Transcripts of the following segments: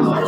Gracias.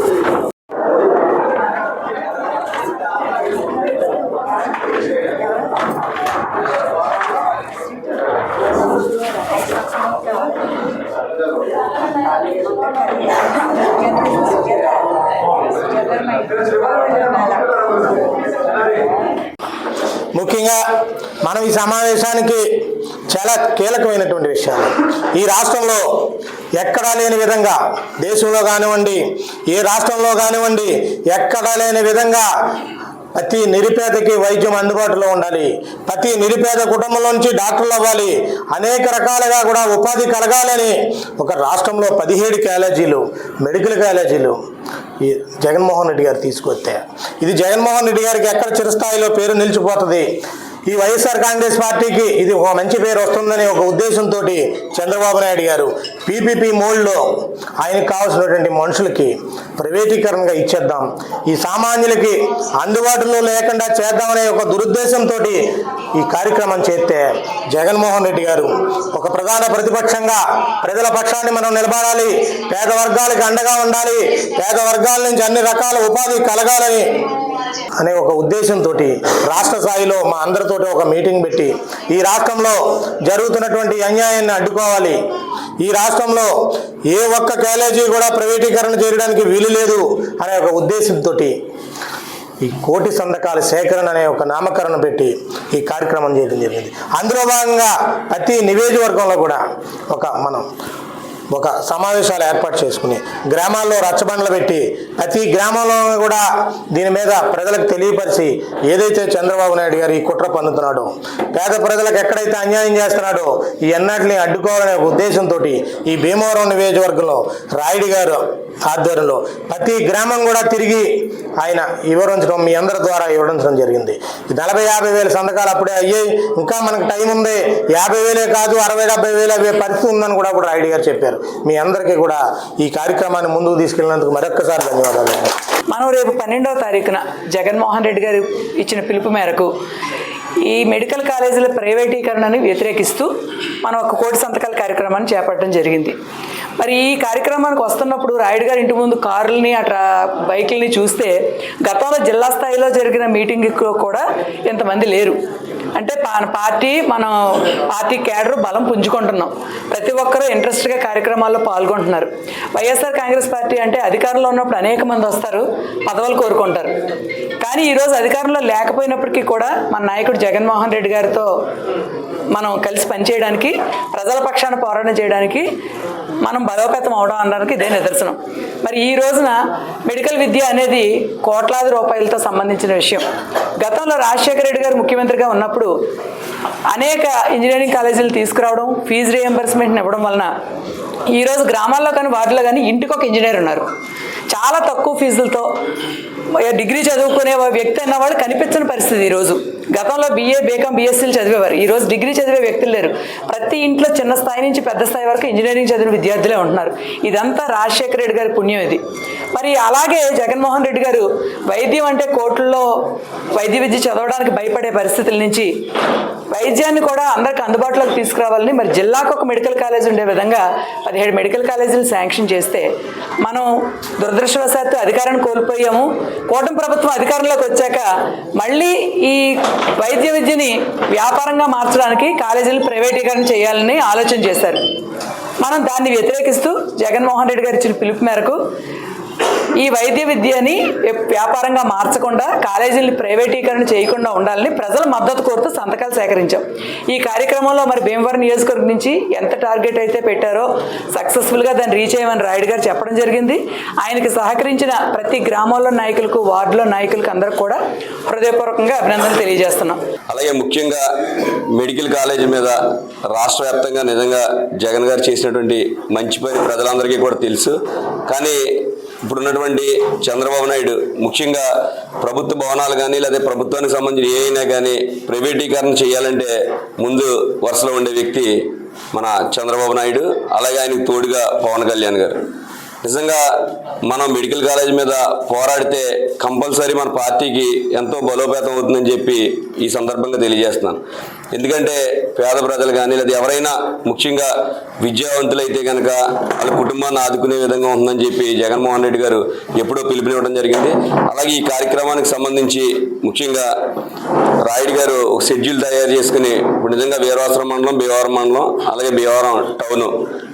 ముఖ్యంగా మనం ఈ సమావేశానికి చాలా కీలకమైనటువంటి విషయాలు. ఈ రాష్ట్రంలో ఎక్కడా లేని విధంగా దేశంలో కానివ్వండి ఏ రాష్ట్రంలో కానివ్వండి ఎక్కడా లేని విధంగా ప్రతి నిరుపేదకి వైద్యం అందుబాటులో ఉండాలి. ప్రతి నిరుపేద కుటుంబంలో నుంచి డాక్టర్లు అవ్వాలి. అనేక రకాలుగా కూడా ఉపాధి కలగాలని ఒక రాష్ట్రంలో పదిహేడు కాలేజీలు మెడికల్ కాలేజీలు ఈ జగన్మోహన్ రెడ్డి గారు తీసుకొస్తే. ఇది జగన్మోహన్ రెడ్డి గారికి ఎక్కడ చిరస్థాయిలో పేరు నిలిచిపోతుంది? ఈ వైఎస్ఆర్ కాంగ్రెస్ పార్టీకి ఇది ఒక మంచి పేరు వస్తుందనే ఒక ఉద్దేశంతో చంద్రబాబు నాయుడు గారు పీపీపీ మోడ్లో ఆయనకు కావాల్సినటువంటి మనుషులకి ప్రైవేటీకరణగా ఇచ్చేద్దాం. ఈ సామాన్యులకి అందుబాటులో లేకుండా చేద్దామనే ఒక దురుద్దేశంతో ఈ కార్యక్రమం చేస్తే జగన్మోహన్ రెడ్డి గారు ఒక ప్రధాన ప్రతిపక్షంగా ప్రజల పక్షాన్ని మనం నిలబడాలి పేద వర్గాలకు అండగా ఉండాలి పేద వర్గాల నుంచి అన్ని రకాల ఉపాధి కలగాలని అనే ఒక ఉద్దేశంతో రాష్ట్ర స్థాయిలో మా అందరితోటి ఒక మీటింగ్ పెట్టి ఈ రాష్ట్రంలో జరుగుతున్నటువంటి అన్యాయాన్ని అడ్డుకోవాలి. ఈ రాష్ట్రంలో ఏ ఒక్క కాలేజీ కూడా ప్రైవేటీకరణ చేయడానికి వీలు లేదు అనే ఒక ఉద్దేశంతో ఈ కోటి సంతకాల సేకరణ అనే ఒక నామకరణం పెట్టి ఈ కార్యక్రమం చేయడం జరిగింది. అందులో భాగంగా ప్రతి నియోజకవర్గంలో కూడా ఒక మనం ఒక సమావేశాలు ఏర్పాటు చేసుకుని గ్రామాల్లో రచ్చబండలు పెట్టి ప్రతి గ్రామంలో కూడా దీని మీద ప్రజలకు తెలియపరిచి ఏదైతే చంద్రబాబు నాయుడు గారు ఈ కుట్ర పొందుతున్నాడో పేద ప్రజలకు ఎక్కడైతే అన్యాయం చేస్తున్నాడో ఈ ఎన్నటిని అడ్డుకోవాలనే ఉద్దేశంతో ఈ భీమవరం నియోజకవర్గంలో రాయుడు గారు ఆధ్వర్యంలో ప్రతి గ్రామం కూడా తిరిగి ఆయన వివరించడం మీ అందరి ద్వారా వివరించడం జరిగింది. నలభై యాభై వేల సంతకాలు అప్పుడే అయ్యాయి. ఇంకా మనకు టైం ఉంది. యాభై వేలే కాదు అరవై డెబ్బై వేలు అవే పరిస్థితి ఉందని కూడా కూడా రాయుడు గారు చెప్పారు. మీ అందరికీ కూడా ఈ కార్యక్రమాన్ని ముందుకు తీసుకెళ్ళినందుకు మరొక్కసారి ధన్యవాదాలు. మనం రేపు పన్నెండవ తారీఖున జగన్మోహన్ రెడ్డి గారు ఇచ్చిన పిలుపు మేరకు ఈ మెడికల్ కాలేజీల ప్రైవేటీకరణని వ్యతిరేకిస్తూ మనం ఒక కోటి సంతకాల కార్యక్రమాన్ని చేపట్టడం జరిగింది. మరి ఈ కార్యక్రమానికి వస్తున్నప్పుడు రాయుడు గారి ఇంటి ముందు కారుల్ని అట్లా బైకుల్ని చూస్తే గతంలో జిల్లా స్థాయిలో జరిగిన మీటింగ్ కూడా ఇంతమంది లేరు. అంటే పార్టీ మనం పార్టీ క్యాడర్ బలం పుంజుకుంటున్నాం. ప్రతి ఒక్కరూ ఇంట్రెస్ట్గా కార్యక్రమాల్లో పాల్గొంటున్నారు. వైఎస్ఆర్ కాంగ్రెస్ పార్టీ అంటే అధికారంలో ఉన్నప్పుడు అనేక మంది వస్తారు పదవులు కోరుకుంటారు. కానీ ఈరోజు అధికారంలో లేకపోయినప్పటికీ కూడా మన నాయకుడు జగన్మోహన్ రెడ్డి గారితో మనం కలిసి పనిచేయడానికి ప్రజల పక్షాన పోరాటం చేయడానికి మనం బలోపేతం అవడం అనడానికి ఇదే నిదర్శనం. మరి ఈ రోజున మెడికల్ విద్య అనేది కోట్లాది రూపాయలతో సంబంధించిన విషయం. గతంలో రాజశేఖర రెడ్డి గారు ముఖ్యమంత్రిగా ఉన్నప్పుడు అనేక ఇంజనీరింగ్ కాలేజీలు తీసుకురావడం ఫీజు రియంబర్స్మెంట్ని ఇవ్వడం వలన ఈరోజు గ్రామాల్లో కానీ వాటిలో కానీ ఇంటికి ఒక ఇంజనీర్ ఉన్నారు. చాలా తక్కువ ఫీజులతో డిగ్రీ చదువుకునే వ్యక్తి అన్న వాళ్ళు కనిపించని పరిస్థితి ఈరోజు గతంలో బీఏ బీకామ్ బీఎస్సీలు చదివేవారు. ఈరోజు డిగ్రీ చదివే వ్యక్తులు లేరు. ప్రతి ఇంట్లో చిన్న స్థాయి నుంచి పెద్ద స్థాయి వరకు ఇంజనీరింగ్ చదివిన విద్యార్థులే ఉంటున్నారు. ఇదంతా రాజశేఖర రెడ్డి గారి పుణ్యం ఇది. మరి అలాగే జగన్మోహన్ రెడ్డి గారు వైద్యం అంటే కోట్లలో వైద్య విద్య చదవడానికి భయపడే పరిస్థితుల నుంచి వైద్యాన్ని కూడా అందరికి అందుబాటులోకి తీసుకురావాలని మరి జిల్లాకు ఒక మెడికల్ కాలేజ్ ఉండే విధంగా పదిహేడు మెడికల్ కాలేజీలు శాంక్షన్ చేస్తే మనం దురదృష్టవశాత్తు అధికారాన్ని కోల్పోయాము. కూటమి ప్రభుత్వం అధికారంలోకి వచ్చాక మళ్ళీ ఈ వైద్య విద్యని వ్యాపారంగా మార్చడానికి కాలేజీలు ప్రైవేటీకరణ చేయాలని ఆలోచన చేశారు. మనం దాన్ని వ్యతిరేకిస్తూ జగన్మోహన్ రెడ్డి గారు ఇచ్చిన పిలుపు మేరకు ఈ వైద్య విద్యని వ్యాపారంగా మార్చకుండా కాలేజీని ప్రైవేటీకరణ చేయకుండా ఉండాలని ప్రజల మద్దతు కోరుతూ సంతకాలు సేకరించాం. ఈ కార్యక్రమంలో మరి భీమవరం నియోజకవర్గం నుంచి ఎంత టార్గెట్ అయితే పెట్టారో సక్సెస్ఫుల్గా దాన్ని రీచ్ అయ్యమని రాయుడు గారు చెప్పడం జరిగింది. ఆయనకి సహకరించిన ప్రతి గ్రామంలో నాయకులకు వార్డులో నాయకులకు అందరికి కూడా హృదయపూర్వకంగా అభినందనలు తెలియజేస్తున్నాం. అలాగే ముఖ్యంగా మెడికల్ కాలేజీ మీద రాష్ట్ర వ్యాప్తంగా నిజంగా జగన్ గారు చేసినటువంటి మంచి పని ప్రజలందరికీ కూడా తెలుసు. కానీ ఇప్పుడున్నటువంటి చంద్రబాబు నాయుడు ముఖ్యంగా ప్రభుత్వ భవనాలు కానీ లేదా ప్రభుత్వానికి సంబంధించిన ఏ కానీ ప్రైవేటీకరణ చేయాలంటే ముందు వరుసలో ఉండే వ్యక్తి మన చంద్రబాబు నాయుడు అలాగే ఆయనకు తోడుగా పవన్ కళ్యాణ్ గారు. నిజంగా మనం మెడికల్ కాలేజ్ మీద పోరాడితే కంపల్సరీ మన పార్టీకి ఎంతో బలోపేతం అవుతుందని చెప్పి ఈ సందర్భంగా తెలియజేస్తున్నాను. ఎందుకంటే పేద ప్రజలు కానీ లేదా ఎవరైనా ముఖ్యంగా విద్యావంతులైతే కనుక వాళ్ళ కుటుంబాన్ని ఆదుకునే విధంగా ఉందని చెప్పి జగన్మోహన్ రెడ్డి గారు ఎప్పుడో పిలుపునివ్వడం జరిగింది. అలాగే ఈ కార్యక్రమానికి సంబంధించి ముఖ్యంగా రాయుడు గారు ఒక షెడ్యూల్ తయారు చేసుకుని ఇప్పుడు నిజంగా వీరవాసరం మండలం భీమవరం మండలం అలాగే భీమవరం టౌన్.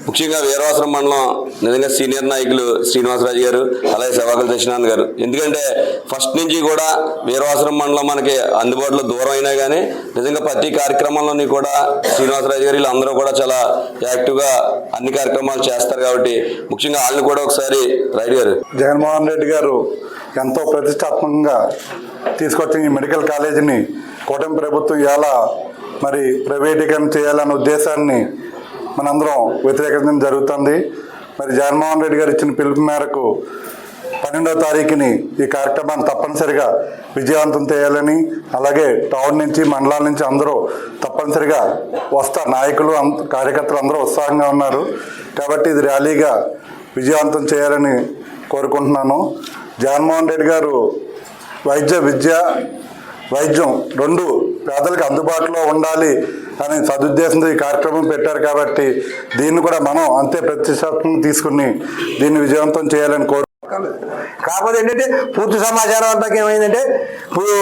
ముఖ్యంగా వీరవాసరం మండలం నిజంగా సీనియర్ నాయకులు శ్రీనివాసరాజు గారు అలాగే సేవాకుల దర్శనాన్ గారు. ఎందుకంటే ఫస్ట్ నుంచి కూడా వీరవాసరం మండలం మనకి అందుబాటులో దూరం అయినా కానీ నిజంగా ప్రతి కార్యక్రమంలోని కూడా శ్రీనివాసరాజు గారు వీళ్ళందరూ కూడా చాలా యాక్టివ్గా అన్ని కార్యక్రమాలు చేస్తారు కాబట్టి ముఖ్యంగా వాళ్ళని కూడా ఒకసారి రైడ్ గారు. జగన్మోహన్ రెడ్డి గారు ఎంతో ప్రతిష్టాత్మకంగా తీసుకొచ్చిన ఈ మెడికల్ కాలేజీని కూటమి ప్రభుత్వం ఎలా మరి ప్రైవేటీకరణ చేయాలన్న ఉద్దేశాన్ని మనందరం వ్యతిరేకించడం జరుగుతుంది. మరి జగన్మోహన్ రెడ్డి గారు ఇచ్చిన పిలుపు మేరకు పన్నెండో తారీఖుని ఈ కార్యక్రమాన్ని తప్పనిసరిగా విజయవంతం చేయాలని అలాగే టౌన్ నుంచి మండలాల నుంచి అందరూ తప్పనిసరిగా వస్తా నాయకులు కార్యకర్తలు అందరూ ఉత్సాహంగా ఉన్నారు. కాబట్టి ఇది ర్యాలీగా విజయవంతం చేయాలని కోరుకుంటున్నాను. జగన్మోహన్ రెడ్డి గారు వైద్య విద్య వైద్యం రెండు పేదలకు అందుబాటులో ఉండాలి అనే సదుద్దేశంతో ఈ కార్యక్రమం పెట్టారు కాబట్టి దీన్ని కూడా మనం అంతే ప్రతిష్టాత్మకంగా తీసుకుని దీన్ని విజయవంతం చేయాలని కోరు కాకపోతే ఏంటంటే పూర్తి సమాచారం అంతా ఏమైందంటే ఇప్పుడు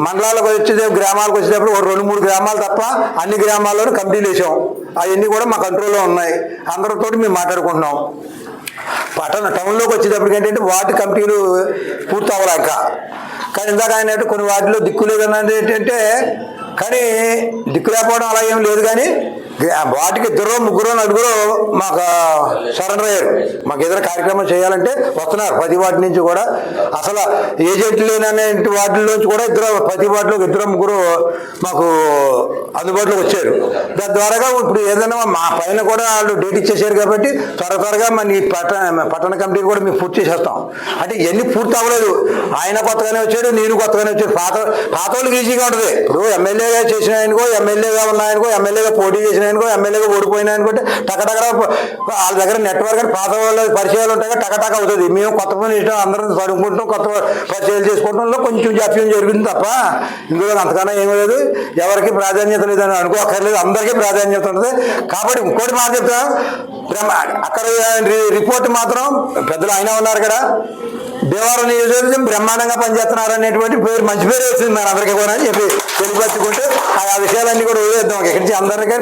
మండలాలకు వచ్చే గ్రామాలకు వచ్చేటప్పుడు ఒక రెండు మూడు గ్రామాలు తప్ప అన్ని గ్రామాల్లోనూ కంప్లీట్ వేసాం అవన్నీ కూడా మా కంట్రోల్లో ఉన్నాయి. అందరితో మేము మాట్లాడుకుంటున్నాం. పట్టణ టౌన్లోకి వచ్చేటప్పటికి ఏంటంటే వాటి కంపెనీలు పూర్తి అవ్వలేక కానీ ఇందాక ఆయన కొన్ని వాటిలో దిక్కు లేదన్నది ఏంటంటే కానీ దిక్కు లేకపోవడం అలా ఏం లేదు కానీ వాటికి ఇద్దరు ముగ్గురు నలుగురు మాకు సరెండర్ అయ్యారు. మాకు ఏదైనా కార్యక్రమం చేయాలంటే వస్తున్నారు. ప్రతి వాటి నుంచి కూడా అసలు ఏజెంట్లు లేననే వాటిలోంచి కూడా ఇద్దరు ప్రతి వాటిలో ఇద్దరు ముగ్గురు మాకు అందుబాటులోకి వచ్చారు. దాని ద్వారాగా ఇప్పుడు ఏదైనా మా పైన కూడా వాళ్ళు డేట్ ఇచ్చేసారు కాబట్టి త్వర త్వరగా మన ఈ పట్టణ పట్టణ కమిటీ కూడా మేము పూర్తి చేసేస్తాం అంటే ఇవన్నీ పూర్తి అవ్వలేదు. ఆయన కొత్తగానే వచ్చాడు నేను కొత్తగానే వచ్చాడు పాత పాత వాళ్ళకి ఈజీగా ఉంటుంది. ఇప్పుడు ఎమ్మెల్యేగా చేసిన ఆయనకో ఎమ్మెల్యేగా ఉన్న ఆయనకో ఎమ్మెల్యేగా పోటీ చేసిన అనుకో ఎమ్మెల్యేగా ఓడిపోయినా అనుకుంటే టకటక వాళ్ళ దగ్గర నెట్వర్క్ అని పాత వాళ్ళ పరిచయాలు ఉంటాయి టకటక అవుతుంది. మేము కొత్త పని ఇష్టం అందరం చదువుకుంటాం కొత్త పరిచయాలు చేసుకోవడంలో కొంచెం జాప్యం జరిగింది తప్ప ఇందులో అంతకన్నా ఏమీ లేదు. ఎవరికి ప్రాధాన్యత లేదని అనుకోక్కర్లేదు. అందరికీ ప్రాధాన్యత ఉంటుంది. కాబట్టి ఇంకోటి మాట చెప్తా అక్కడ రిపోర్ట్ మాత్రం పెద్దలు అయినా ఉన్నారు కదా. దేవాలయం నియోజకవర్గం బ్రహ్మాండంగా పనిచేస్తున్నారు అనేటువంటి పేరు మంచి పేరు వచ్చింది మరి అందరికీ కూడా అని చెప్పి తెలియపరచుకుంటే ఆ విషయాలన్నీ కూడా వదిలేద్దాం ఇక్కడి నుంచి అందరికీ